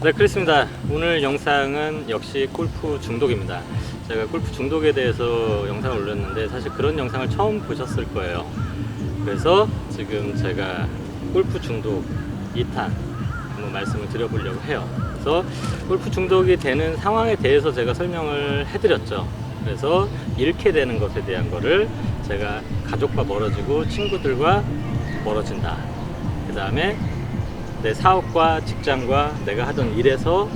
네, 그렇습니다. 오늘 영상은 역시 골프 중독입니다. 제가 골프 중독에 대해서 영상을 올렸는데 사실 그런 영상을 처음 보셨을 거예요. 그래서 지금 제가 골프 중독 2탄 한번 말씀을 드려보려고 해요. 그래서 골프 중독이 되는 상황에 대해서 제가 설명을 해드렸죠. 그래서 잃게 되는 것에 대한 거를 제가 가족과 멀어지고 친구들과 멀어진다. 그 다음에 내 사업과 직장과 내가 하던 일에서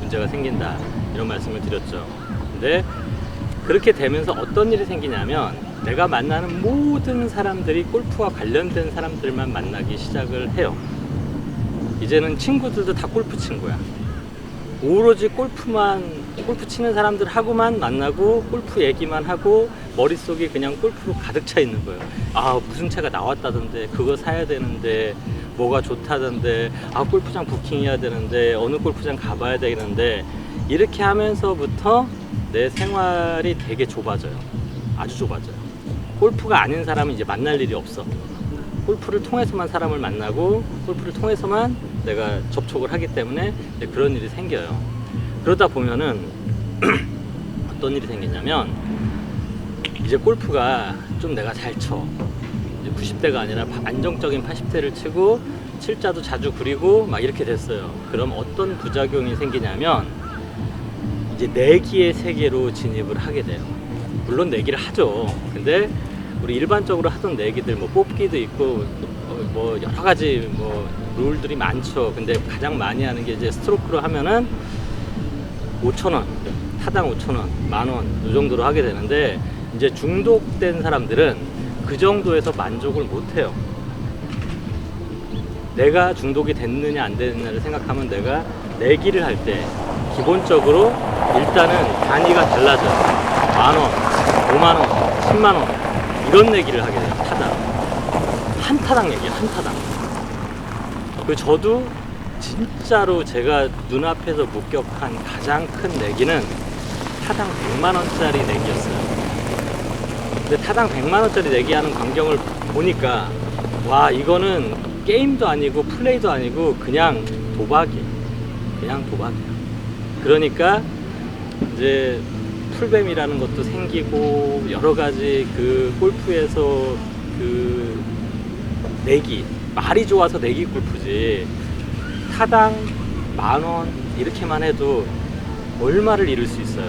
문제가 생긴다. 이런 말씀을 드렸죠. 근데 그렇게 되면서 어떤 일이 생기냐면 내가 만나는 모든 사람들이 골프와 관련된 사람들만 만나기 시작을 해요. 이제는 친구들도 다 골프 친구야. 오로지 골프만 골프 치는 사람들하고만 만나고 골프 얘기만 하고 머릿속이 그냥 골프로 가득 차 있는 거예요. 아 무슨 차가 나왔다던데 그거 사야 되는데 뭐가 좋다던데 아 골프장 부킹해야 되는데 어느 골프장 가봐야 되는데 이렇게 하면서부터 내 생활이 되게 좁아져요. 아주 좁아져요. 골프가 아닌 사람은 이제 만날 일이 없어. 골프를 통해서만 사람을 만나고 골프를 통해서만 내가 접촉을 하기 때문에 그런 일이 생겨요. 그러다 보면은 어떤 일이 생기냐면 이제 골프가 좀 내가 잘 쳐. 이제 90대가 아니라 안정적인 80대를 치고 칠자도 자주 그리고 막 이렇게 됐어요. 그럼 어떤 부작용이 생기냐면 이제 내기의 세계로 진입을 하게 돼요. 물론 내기를 하죠. 근데 우리 일반적으로 하던 내기들 뭐 뽑기도 있고 어, 뭐 여러 가지 뭐 룰들이 많죠. 근데 가장 많이 하는 게 이제 스트로크로 하면은 5천 원, 타당 5천 원, 만 원, 이 정도로 하게 되는데 이제 중독된 사람들은 그 정도에서 만족을 못 해요. 내가 중독이 됐느냐 안 됐느냐를 생각하면 내가 내기를 할 때 기본적으로 일단은 단위가 달라져요. 만 원, 5만 원, 10만 원 이런 내기를 하게 돼요. 타당 한 타당 얘기야 한 타당. 그 저도 진짜로 제가 눈앞에서 목격한 가장 큰 내기는 타당 100만 원짜리 내기였어요. 근데 타당 100만 원짜리 내기하는 광경을 보니까 와 이거는 게임도 아니고 플레이도 아니고 그냥 도박이 그냥 도박이야. 그러니까 이제 풀뱀이라는 것도 생기고 여러 가지 그 골프에서 그 내기 말이 좋아서 내기 골프지 타당 만 원 이렇게만 해도 얼마를 잃을 수 있어요.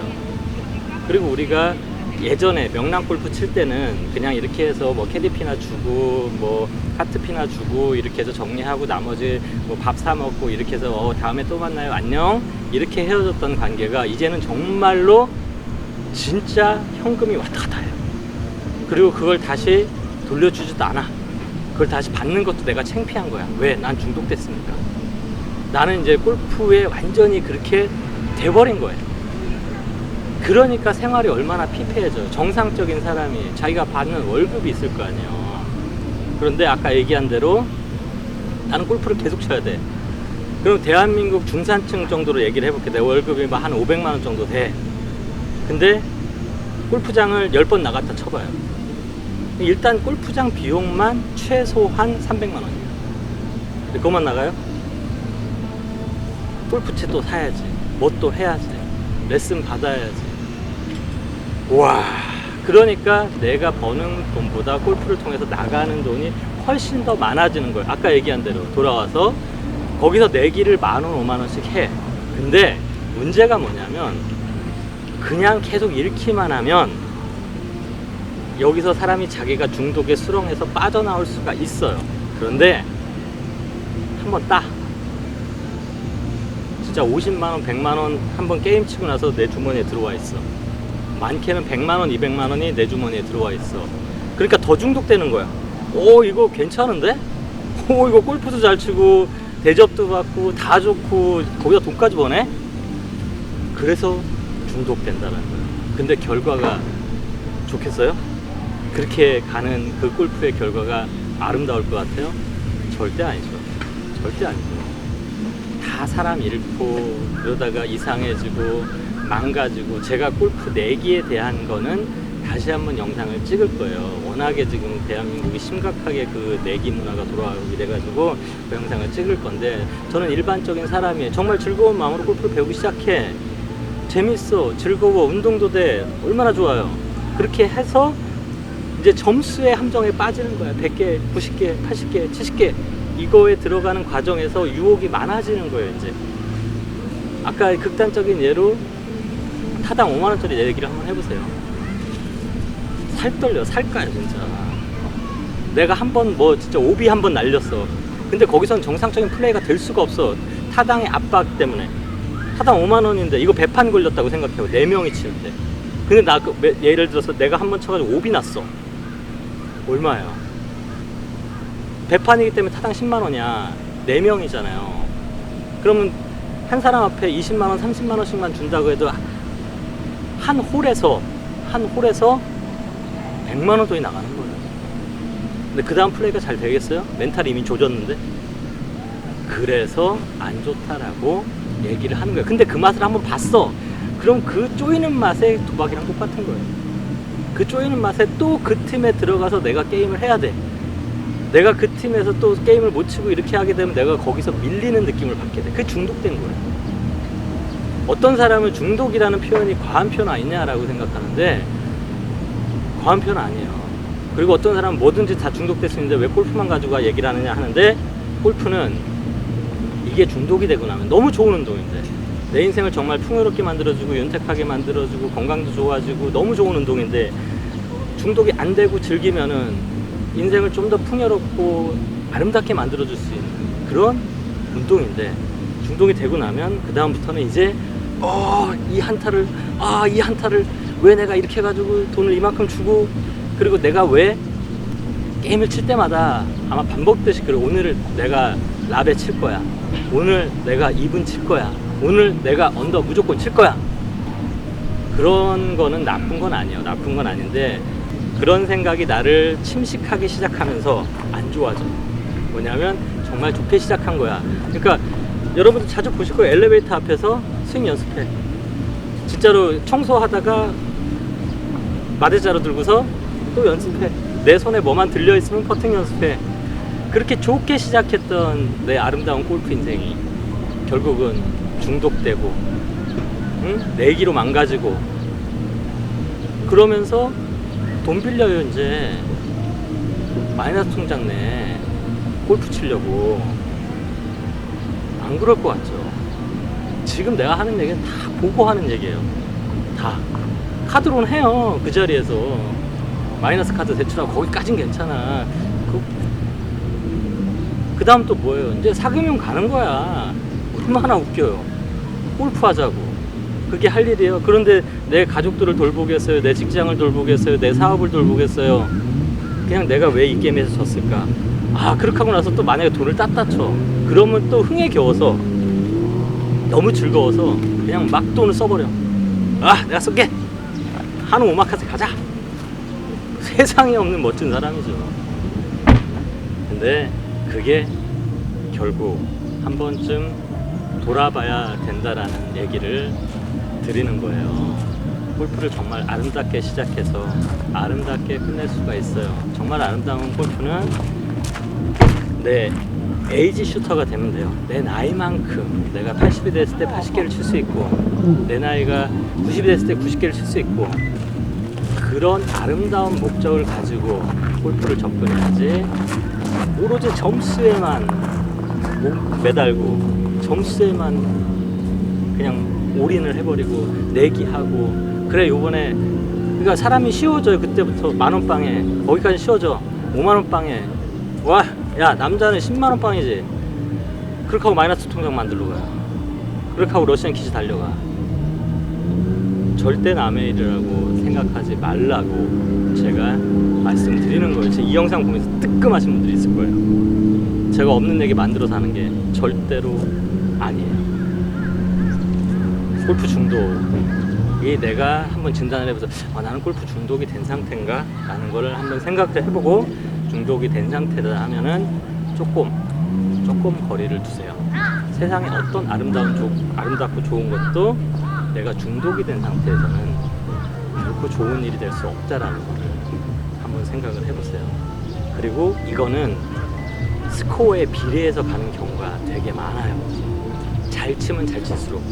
그리고 우리가 예전에 명랑 골프 칠 때는 그냥 이렇게 해서 뭐 캐디피나 주고 뭐 카트피나 주고 이렇게 해서 정리하고 나머지 뭐 밥 사 먹고 이렇게 해서 어 다음에 또 만나요 안녕 이렇게 헤어졌던 관계가 이제는 정말로 진짜 현금이 왔다 갔다 해요. 그리고 그걸 다시 돌려주지도 않아. 그걸 다시 받는 것도 내가 창피한 거야. 왜? 난 중독됐으니까. 나는 이제 골프에 완전히 그렇게 돼버린 거예요. 그러니까 생활이 얼마나 피폐해져요. 정상적인 사람이 자기가 받는 월급이 있을 거 아니에요. 그런데 아까 얘기한 대로 나는 골프를 계속 쳐야 돼. 그럼 대한민국 중산층 정도로 얘기를 해볼게. 내 월급이 뭐한 500만 원 정도 돼. 근데 골프장을 10번 나갔다 쳐봐요. 일단 골프장 비용만 최소한 300만 원이에요. 그것만 나가요? 골프채 또 사야지. 뭐또 해야지. 레슨 받아야지. 와. 그러니까 내가 버는 돈보다 골프를 통해서 나가는 돈이 훨씬 더 많아지는 거예요. 아까 얘기한 대로 돌아와서 거기서 내기를 만 원, 오만 원씩 해. 근데 문제가 뭐냐면 그냥 계속 잃기만 하면 여기서 사람이 자기가 중독에 수렁에서 빠져나올 수가 있어요. 그런데 한번 따. 진짜 50만 원, 100만 원 한번 게임 치고 나서 내 주머니에 들어와 있어. 많게는 100만 원, 200만 원이 내 주머니에 들어와 있어. 그러니까 더 중독되는 거야. 오, 이거 괜찮은데? 오, 이거 골프도 잘 치고 대접도 받고 다 좋고 거기다 돈까지 버네? 그래서 중독된다는 거예요. 근데 결과가 좋겠어요? 그렇게 가는 그 골프의 결과가 아름다울 것 같아요? 절대 아니죠. 절대 아니죠. 다 사람 잃고 그러다가 이상해지고 망가지고 제가 골프 내기에 대한 거는 다시 한번 영상을 찍을 거예요. 워낙에 지금 대한민국이 심각하게 그 내기 문화가 돌아가고 이래가지고 그 영상을 찍을 건데 저는 일반적인 사람이 정말 즐거운 마음으로 골프를 배우기 시작해. 재밌어, 즐거워, 운동도 돼. 얼마나 좋아요. 그렇게 해서 이제 점수의 함정에 빠지는 거야. 100개, 90개, 80개, 70개. 이거에 들어가는 과정에서 유혹이 많아지는 거예요, 이제. 아까 극단적인 예로 타당 5만 원짜리 내기를 한번 해보세요. 살 떨려, 살까요, 진짜. 내가 한 번 뭐 진짜 오비 한 번 날렸어. 근데 거기선 정상적인 플레이가 될 수가 없어. 타당의 압박 때문에. 타당 5만 원인데 이거 배판 걸렸다고 생각해요. 네 명이 칠 때. 근데 나 그, 매- 예를 들어서 내가 한 번 쳐가지고 오비 났어. 얼마야? 배판이기 때문에 타당 10만 원이야. 네 명이잖아요. 그러면 한 사람 앞에 20만 원, 30만 원씩만 준다고 해도 한 홀에서 한 홀에서 100만 원 돈이 나가는 거예요. 근데 그 다음 플레이가 잘 되겠어요? 멘탈이 이미 조졌는데. 그래서 안 좋다라고 얘기를 하는 거예요. 근데 그 맛을 한번 봤어. 그럼 그 쪼이는 맛에 도박이랑 똑같은 거예요. 그 쪼이는 맛에 또 그 팀에 들어가서 내가 게임을 해야 돼. 내가 그 팀에서 또 게임을 못 치고 이렇게 하게 되면 내가 거기서 밀리는 느낌을 받게 돼. 그 중독된 거예요. 어떤 사람은 중독이라는 표현이 과한 표현 아니냐라고 생각하는데 과한 표현 아니에요. 그리고 어떤 사람은 뭐든지 다 중독될 수 있는데 왜 골프만 가지고 얘기를 하느냐 하는데 골프는 이게 중독이 되고 나면 너무 좋은 운동인데 내 인생을 정말 풍요롭게 만들어주고 윤택하게 만들어주고 건강도 좋아지고 너무 좋은 운동인데 중독이 안 되고 즐기면은 인생을 좀 더 풍요롭고 아름답게 만들어줄 수 있는 그런 운동인데 중독이 되고 나면 그 다음부터는 이제 어 이 한타를 아 이 한타를 왜 내가 이렇게 해가지고 돈을 이만큼 주고 그리고 내가 왜 게임을 칠 때마다 아마 반복되시 그래 오늘 내가 라베 칠 거야. 오늘 내가 2분 칠 거야. 오늘 내가 언더 무조건 칠 거야. 그런 거는 나쁜 건 아니에요. 나쁜 건 아닌데 그런 생각이 나를 침식하기 시작하면서 안 좋아져. 뭐냐면 정말 좋게 시작한 거야. 그러니까 여러분들 자주 보실 거예요 엘리베이터 앞에서 스윙 연습해 진짜로 청소하다가 마대자루 들고서 또 연습해. 내 손에 뭐만 들려 있으면 퍼팅 연습해. 그렇게 좋게 시작했던 내 아름다운 골프 인생이 결국은 중독되고, 응? 내기로 망가지고, 그러면서 돈 빌려요 이제 마이너스 통장 내 골프 치려고 안 그럴 것 같죠. 지금 내가 하는 얘기는 다 보고 하는 얘기예요. 다. 카드론 해요. 그 자리에서. 마이너스 카드 대출하고 거기까진 괜찮아. 그, 그 다음 또 뭐예요? 이제 사귀면 가는 거야. 얼마나 웃겨요. 골프 하자고. 그게 할 일이에요. 그런데 내 가족들을 돌보겠어요? 내 직장을 돌보겠어요? 내 사업을 돌보겠어요? 그냥 내가 왜 이 게임에서 졌을까? 아, 그렇게 하고 나서 또 만약에 돈을 땄다 쳐. 그러면 또 흥에 겨워서 너무 즐거워서 그냥 막 돈을 써버려. 아, 내가 쏠게. 한우 오마카세 가자. 세상에 없는 멋진 사람이죠. 근데 그게 결국 한 번쯤 돌아봐야 된다라는 얘기를 드리는 거예요. 골프를 정말 아름답게 시작해서 아름답게 끝낼 수가 있어요. 정말 아름다운 골프는 내 에이지 슈터가 되면 돼요. 내 나이만큼 내가 80이 됐을 때 80개를 칠 수 있고 내 나이가 90이 됐을 때 90개를 칠 수 있고 그런 아름다운 목적을 가지고 골프를 접근해야지. 오로지 점수에만 목 매달고 점수에만 그냥 올인을 해버리고 내기하고 그래 요번에 그러니까 사람이 쉬워져요 그때부터. 만원 빵에. 거기까지 쉬워져. 5만원 빵에. 와 야 남자는 10만원 빵이지 그렇게 하고 마이너스 통장 만들러 가요 그렇게 하고 러시안 키즈 달려가 절대 남의 일이라고 생각하지 말라고 제가 말씀드리는 거예요. 지금 이 영상 보면서 뜨끔하신 분들이 있을 거예요. 제가 없는 얘기 만들어서 하는 게 절대로 아니에요. 골프 중독이 내가 한번 진단을 해보서 아, 나는 골프 중독이 된 상태인가? 라는 거를 한번 생각을 해보고 중독이 된 상태다 하면은 조금 조금 거리를 두세요. 세상에 어떤 아름다운 조, 아름답고 좋은 것도 내가 중독이 된 상태에서는 결코 좋은 일이 될 수 없다라는 거를 한번 생각을 해보세요. 그리고 이거는 스코어에 비례해서 가는 경우가 되게 많아요. 잘 치면 잘 칠수록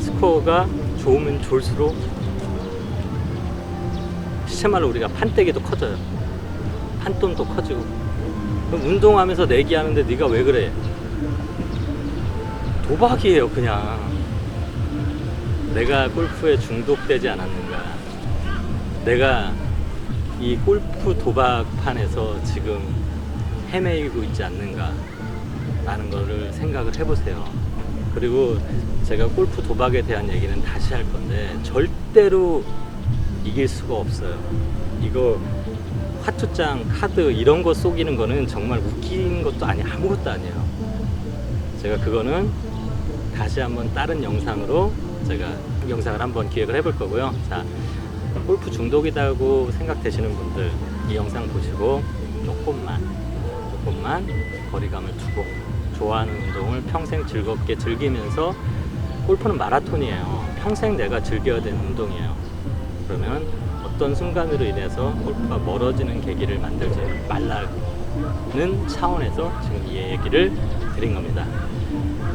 스코어가 좋으면 좋을수록 시체 말로 우리가 판때기도 커져요. 판돈도 커지고. 운동하면서 내기하는데 네가 왜 그래? 도박이에요 그냥. 내가 골프에 중독되지 않았는가. 내가 이 골프 도박판에서 지금 헤매이고 있지 않는가. 라는 거를 생각을 해보세요. 그리고 제가 골프 도박에 대한 얘기는 다시 할 건데 절대로 이길 수가 없어요. 이거 화투장, 카드 이런 거 속이는 거는 정말 웃긴 것도 아니 아무것도 아니에요 제가 그거는 다시 한번 다른 영상으로 제가 영상을 한번 기획을 해볼 거고요. 자, 골프 중독이라고 생각되시는 분들 이 영상 보시고 조금만 조금만 거리감을 두고 좋아하는 운동을 평생 즐겁게 즐기면서 골프는 마라톤이에요. 평생 내가 즐겨야 되는 운동이에요. 그러면 어떤 순간으로 인해서 골프가 멀어지는 계기를 만들지 말라는 차원에서 지금 이 얘기를 드린 겁니다.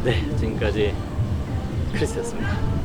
네, 지금까지 크리스였습니다.